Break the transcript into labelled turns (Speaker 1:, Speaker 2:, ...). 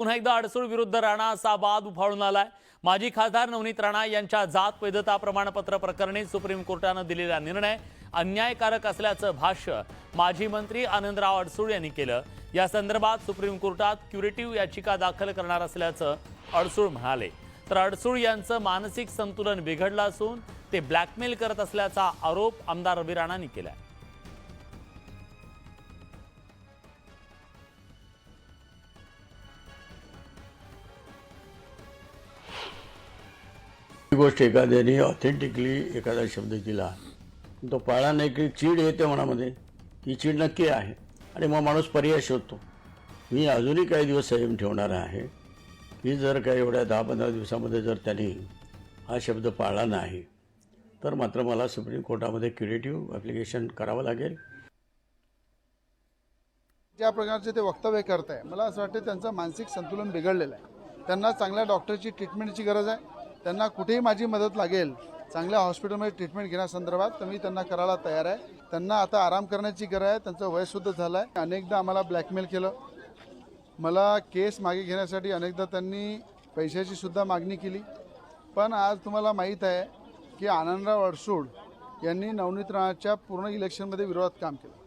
Speaker 1: पुन्हा एकदा अडसूळ विरुद्ध राणा असा वाद उफाळून आलाय. माजी खासदार नवनीत राणा यांच्या जात वैधता प्रमाणपत्र प्रकरणी सुप्रीम कोर्टानं दिलेला निर्णय अन्यायकारक असल्याचं भाष्य माजी मंत्री आनंदराव अडसूळ यांनी केलं. या संदर्भात सुप्रीम कोर्टात क्युरेटिव्ह याचिका दाखल करणार असल्याचं अडसूळ म्हणाले. तर अडसूळ यांचं मानसिक संतुलन बिघडलं असून ते ब्लॅकमेल करत असल्याचा आरोप आमदार रवी राणांनी
Speaker 2: आहे गोष्ट एखाद्याने ऑथेंटिकली एखादा शब्द दिला तो पाळा नाही की चीड येते मनामध्ये. ही चीड नक्की आहे. आणि मग माणूस पर्याय शोधतो. मी अजूनही काही दिवस संयम ठेवणार आहे. की जर काही एवढ्या दहा पंधरा दिवसामध्ये जर त्यांनी हा शब्द पाळला नाही तर मात्र मला सुप्रीम कोर्टामध्ये क्युरेटिव्ह ॲप्लिकेशन करावं लागेल.
Speaker 3: ज्या प्रकारचे ते वक्तव्य करत आहे मला असं वाटतं त्यांचं मानसिक संतुलन बिघडलेलं आहे. त्यांना चांगल्या डॉक्टरची ट्रीटमेंटची गरज आहे. त्यांना कुठेही माझी मदत लागेल चांगल्या हॉस्पिटलमध्ये ट्रीटमेंट घेण्यासंदर्भात तर मी त्यांना करायला तयार आहे. त्यांना आता आराम करण्याची गरज आहे त्यांचं वयसुद्धा झालं आहे अनेकदा आम्हाला ब्लॅकमेल केलं. मला केस मागे घेण्यासाठी अनेकदा त्यांनी पैशाची सुद्धा मागणी केली. पण आज तुम्हाला माहीत आहे की आनंदराव अडसूड यांनी नवनीत राणाच्या पूर्ण इलेक्शनमध्ये विरोधात काम केलं.